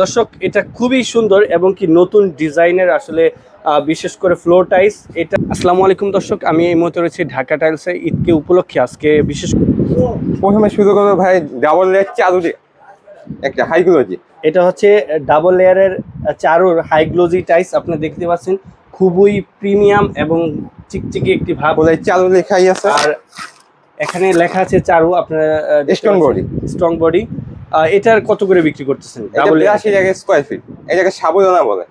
দর্শক এটা খুবই সুন্দর এবং কি নতুন ডিজাইনের আসলে বিশেষ করে ফ্লোর টাইলস এটা আসসালামু আলাইকুম দর্শক আমি এই মুহূর্তে রয়েছি ঢাকা টাইলসে ঈদকে উপলক্ষে। আজকে বিশেষ প্রথমে শুরু করব ভাই ডাবল লেয়ার চালু দিয়ে একটা হাইগুলোজি এটা হচ্ছে ডাবল লেয়ারের চারুর হাই গ্লোজি টাইলস আপনি দেখতে পাচ্ছেন খুবই প্রিমিয়াম এবং চিকচিকি একটি ভাব। বলে চালু লেখাই আছে। আর এখানে লেখা আছে চারু আপনার Strong বডি স্ট্রং বডি এটার কত করে বিক্রি করতেছেন? টাকা স্কোয়ার ফিট এটাকে সাবুদানা বলে।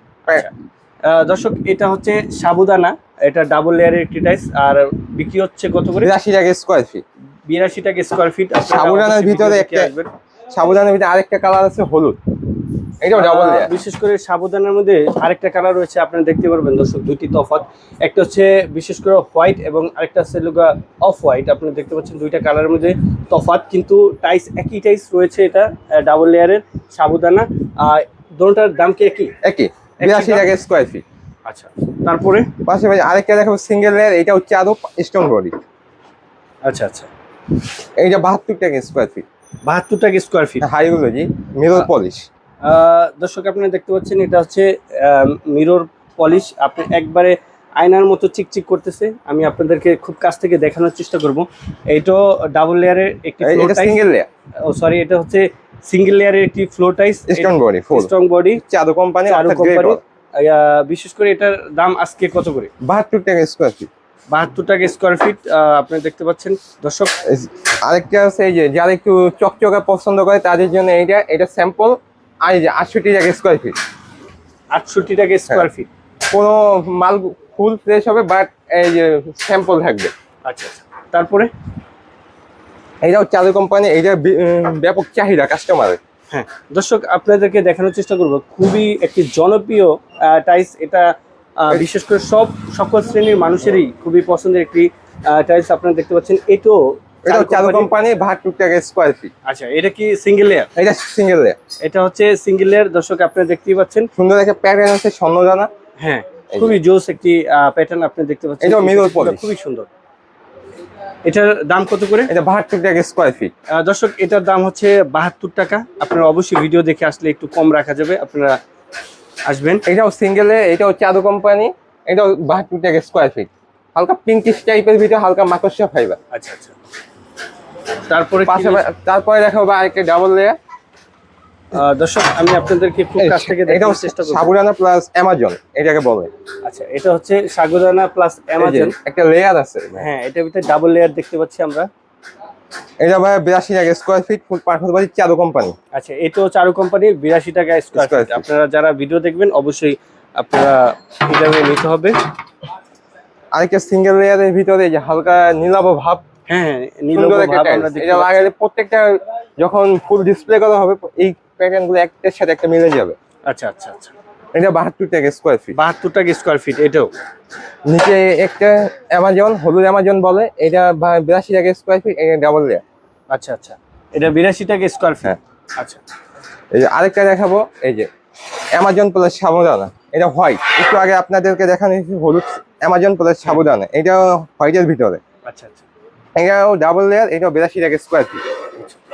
আহ, দর্শক এটা হচ্ছে সাবুদানা। এটা ডাবল লেয়ারের একটি টাইস আর বিক্রি হচ্ছে কত করে? বিরাশি টাকা স্কোয়ার ফিট বিরাশি টাকা স্কোয়ার ফিট সাবুদানার ভিতরে একটা- সাবুদানার ভিতরে আরেকটা কালার আছে হলুদ। এটাও ডাবল লেয়ার বিশেষ করে সাবুদানার মধ্যে আরেকটা কালার রয়েছে আপনারা দেখতে পারবেন দর্শক দুইটি তফাৎ। একটা হচ্ছে বিশেষ করে হোয়াইট এবং আরেকটা হচ্ছে লুগা অফ হোয়াইট আপনারা দেখতে পাচ্ছেন দুইটা কালারের মধ্যে তফাৎ কিন্তু টাইস একই টাইস রয়েছে এটা ডাবল লেয়ারের সাবুদানা আর দোনোটার দাম কি একই? একই। বিরাশি টাকা স্কোয়ার ফিট আচ্ছা তারপরে? পাশাপাশি আরেকটা দেখাবো সিঙ্গেল লেয়ার এটা হচ্ছে আরও স্টোন বডি আচ্ছা আচ্ছা। এইটা বাহাত্তর টাকা স্কোয়ার ফিট বাহাত্তর টাকা স্কোয়ার ফিট হাইগুলোজি মিরর পলিশ দর্শক আপনারা দেখতে পাচ্ছেন এটা হচ্ছে মিরর পলিশ আপনি একবারে আয়নার মতো চিকচিক করতেছে। আমি আপনাদেরকে খুব কাছ থেকে দেখানোর চেষ্টা করব। এইটাও ডাবল লেয়ারের একটি এটা সিঙ্গেল লেয়ার ও সরি এটা হচ্ছে সিঙ্গেল লেয়ারের একটি floor tiles stone body strong body চাদু company Charu company বিশেষ করে এটার দাম আজকে কত করে? বাহাত্তর টাকা স্কোয়ার ফিট বাহাত্তর টাকা স্কোয়ার ফিট আপনারা দেখতে পাচ্ছেন দর্শক। আরেকটা আছে এই যে যারা একটু চকচকা পছন্দ করে তাদের জন্য এইটা এটা স্যাম্পল আর এই যে আটষট্টি টাকা স্কোয়ার ফিট আটষট্টি টাকা স্কোয়ার ফিট কোনো মাল ফুল ফ্রেশ হবে বাট এই যে স্যাম্পল থাকবে। আচ্ছা আচ্ছা। তারপরে? এইটাও চালু কোম্পানি এইটা ব্যাপক চাহিদা কাস্টমারের হ্যাঁ। দর্শক আপনাদেরকে দেখানোর চেষ্টা করব। খুবই একটি জনপ্রিয় টাইলস এটা বিশেষ করে সব সকল শ্রেণির মানুষেরই খুবই পছন্দের একটি টাইলস আপনারা দেখতে পাচ্ছেন এটাও এটাও চালু কোম্পানি বাহাত্তর টাকা স্কোয়ার ফিট আচ্ছা এটা কি সিঙ্গেল লেয়ার এটা সিঙ্গেল লেয়ার এটা হচ্ছে সিঙ্গেল লেয়ার দর্শক আপনারা দেখতেই পাচ্ছেন। সুন্দর একটা প্যাটার্ন আছে স্বর্ণদানা। হ্যাঁ খুবই জোস একটি প্যাটার্ন আপনি দেখতে পাচ্ছেন। এটা polish। খুবই সুন্দর। এটার দাম কত করে? এটা বাহাত্তর টাকা স্কোয়ার ফিট দর্শক এটার দাম হচ্ছে বাহাত্তর টাকা। আপনারা অবশ্যই ভিডিও দেখে আসলে একটু কম রাখা যাবে। আপনারা আসবেন। এটাও সিঙ্গেল এটাও চাদু কোম্পানি এটাও বাহাত্তর টাকা স্কোয়ার ফিট হালকা পিঙ্কিশ টাইপের ভিতরে হালকা মাকড়সা ফাইবার আচ্ছা আচ্ছা। তারপরে তারপরে দেখাবো আরেকটা ডাবল লেয়ার দর্শক আমি আপনাদেরকে খুব কাছ থেকে দেখানোর চেষ্টা করব। সাবুদানা প্লাস অ্যামাজন এটাকে বলে। আচ্ছা এটা হচ্ছে সাগদানা প্লাস অ্যামাজন একটা লেয়ার আছে। হ্যাঁ এটার ভিতরে ডাবল লেয়ার দেখতে পাচ্ছি আমরা। এটা ভাই বিরাশি টাকা স্কোয়ার ফিট ফুল পাশাপাশি চাদু কোম্পানি আচ্ছা এটাও চারু কোম্পানির বিরাশি টাকা স্কোয়ার ফিট আপনারা যারা ভিডিও দেখবেন অবশ্যই আপনারা এটা নিতে হবে। আরেকটা সিঙ্গেল লেয়ারের ভিতরে যে হালকা নীলাভ ভাব। হ্যাঁ সুন্দর একটা এটা লাগালে প্রত্যেকটা যখন ফুল ডিসপ্লে করা হবে এই প্যাটার্নগুলো একটার সাথে একটা মিলে যাবে। আচ্ছা আচ্ছা আচ্ছা। এটা বাহাত্তর টাকা স্কোয়ার ফিট বাহাত্তর টাকা স্কোয়ার ফিট এটাও? নিচে একটা অ্যামাজন হলুদ অ্যামাজন বলে এটা বা- বিরাশি টাকা স্কোয়ার ফিট এটা ডাবল লেয়ার আচ্ছা আচ্ছা। এটা বিরাশি টাকা স্কোয়ার ফিট। আচ্ছা। এই যে আরেকটা দেখাবো এই যে অ্যামাজন প্লাস সাবুদানা এটা হোয়াইট একটু আগে আপনাদেরকে দেখানো হলুদ অ্যামাজন প্লাস সাবুদানা এটা হোয়াইটের ভিতরে। আচ্ছা আচ্ছা। এটাও ডাবল লেয়ার এটাও বিরাশি টাকা স্কোয়ার ফিট